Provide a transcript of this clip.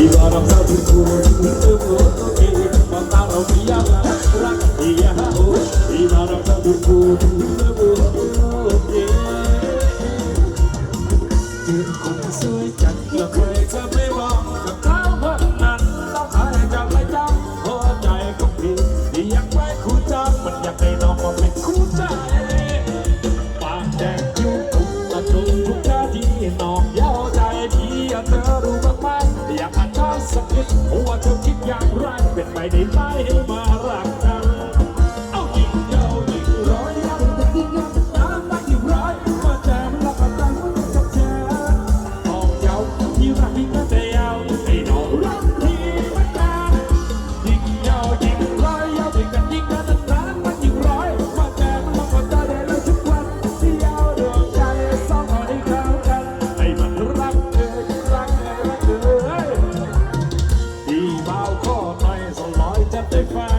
এবার আপনাদের মাতারা পিয়া রাখিয়া এবার আপনাদের คิดหัวเธอคิดอย่างไรเป็นไปได้ไหมมา they find.